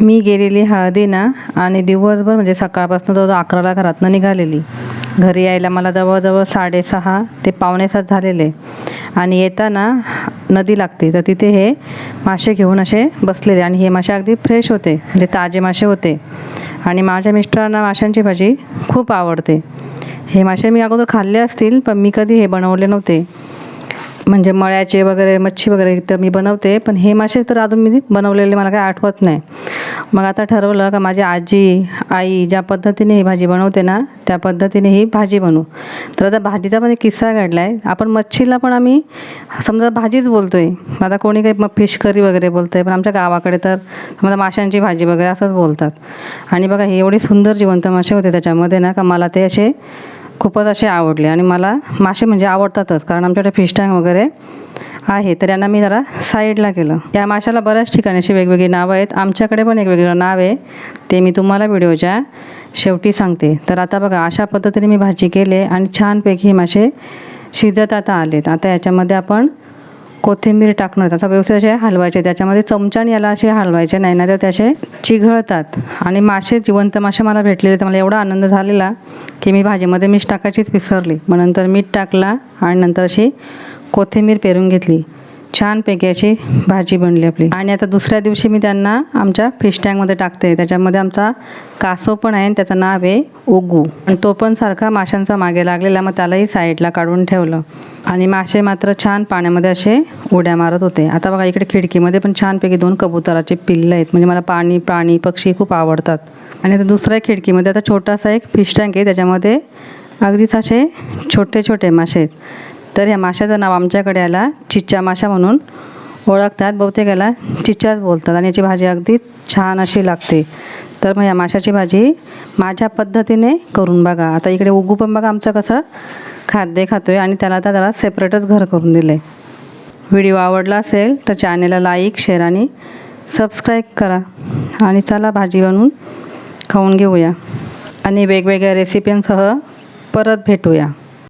मी गेलेली हळदी ना आणि दिवसभर म्हणजे सकाळपासून जवळजवळ अकराला घरातनं निघालेली. घरी यायला मला जवळजवळ साडेसहा ते पावणेसात झालेले. आणि येताना नदी लागते. तर तिथे हे मासे घेऊन असे बसलेले आणि हे मासे अगदी फ्रेश होते. म्हणजे ताजे मासे होते. आणि माझ्या मिस्टरांना माशांची भाजी खूप आवडते. हे मासे मी अगोदर खाल्ले असतील पण मी कधी हे बनवले नव्हते. म्हणजे मळ्याचे वगैरे मच्छी वगैरे तर मी बनवते पण हे मासे तर अजून मी बनवलेले मला काही आठवत नाही. मग आता ठरवलं का माझी आजी आई ज्या पद्धतीने ही भाजी बनवते ना त्या पद्धतीने ही भाजी बनवू. तर आता भाजीचा पण एक किस्सा घडला आहे आपण मच्छीला पण आम्ही समजा भाजीच बोलतो आहे आता कोणी काही मग फिश करी वगैरे बोलतं आहे पण आमच्या गावाकडे तर समजा माशांची भाजी वगैरे असंच बोलतात. आणि बघा हे एवढे सुंदर जिवंत मासे होते त्याच्यामध्ये ना का मला ते असे खूपच असे आवडले आणि मला मासे म्हणजे आवडतातच कारण आमच्याकडे फिश टँक वगैरे आहे. तर यांना मी जरा साईडला केलं. या माशाला बऱ्याच ठिकाणी अशी वेगवेगळी नावं आहेत. आमच्याकडे पण एक वेगळं नाव आहे. ते मी तुम्हाला व्हिडिओच्या शेवटी सांगते. तर आता बघा अशा पद्धतीने मी भाजी केले आणि छानपैकी हे मासे शिजत आता आलेत. आता याच्यामध्ये आपण कोथिंबीर टाकणार त्याचा व्यवस्थित असे हलवायचे. त्याच्यामध्ये चमच्याने याला असे हलवायचे. नाही ना तर त्याचे चिघळतात. आणि मासे जिवंत मासे मला भेटलेले तर मला एवढा आनंद झालेला की मी भाजीमध्ये मीठ टाकायचीच विसरली. मग नंतर मीठ टाकला आणि नंतर अशी कोथिंबीर पेरून घेतली. छानपैकी अशी भाजी बनली आपली. आणि आता दुसऱ्या दिवशी मी त्यांना आमच्या फिश टँकमध्ये टाकते. त्याच्यामध्ये आमचा कासव पण आहे आणि त्याचं नाव आहे उगू. आणि तो पण सारखा माशांचा मागे लागलेला मग त्यालाही साईडला काढून ठेवलं. आणि मासे मात्र छान पाण्यामध्ये असे उड्या मारत होते. आता बघा इकडे खिडकीमध्ये पण छानपैकी दोन कबुतराचे पिल्लं आहेत. म्हणजे मला पाणी प्राणी पक्षी खूप आवडतात. आणि आता दुसऱ्या खिडकीमध्ये आता छोटासा एक फिश टँक आहे. त्याच्यामध्ये अगदीच असे छोटे छोटे मासे आहेत. तर ह्या माशाचं नाव आमच्याकडे आला चिच्चा माशा म्हणून. ओळखतात बहुतेक याला चिच्चाच बोलतात आणि याची भाजी अगदी छान अशी लागते. तर मग या माशाची भाजी माझ्या पद्धतीने करून बघा. आता इकडे उगू पण बघा आमचं कसं खाद्य खातो आहे आणि त्याला आता त्याला सेपरेटच घर करून दिलं आहे व्हिडिओ आवडला असेल तर चॅनेलला लाईक शेअर आणि सबस्क्राईब करा. आणि चला भाजी बनवून खाऊन घेऊया. आणि वेगवेगळ्या रेसिपींसह परत भेटूया.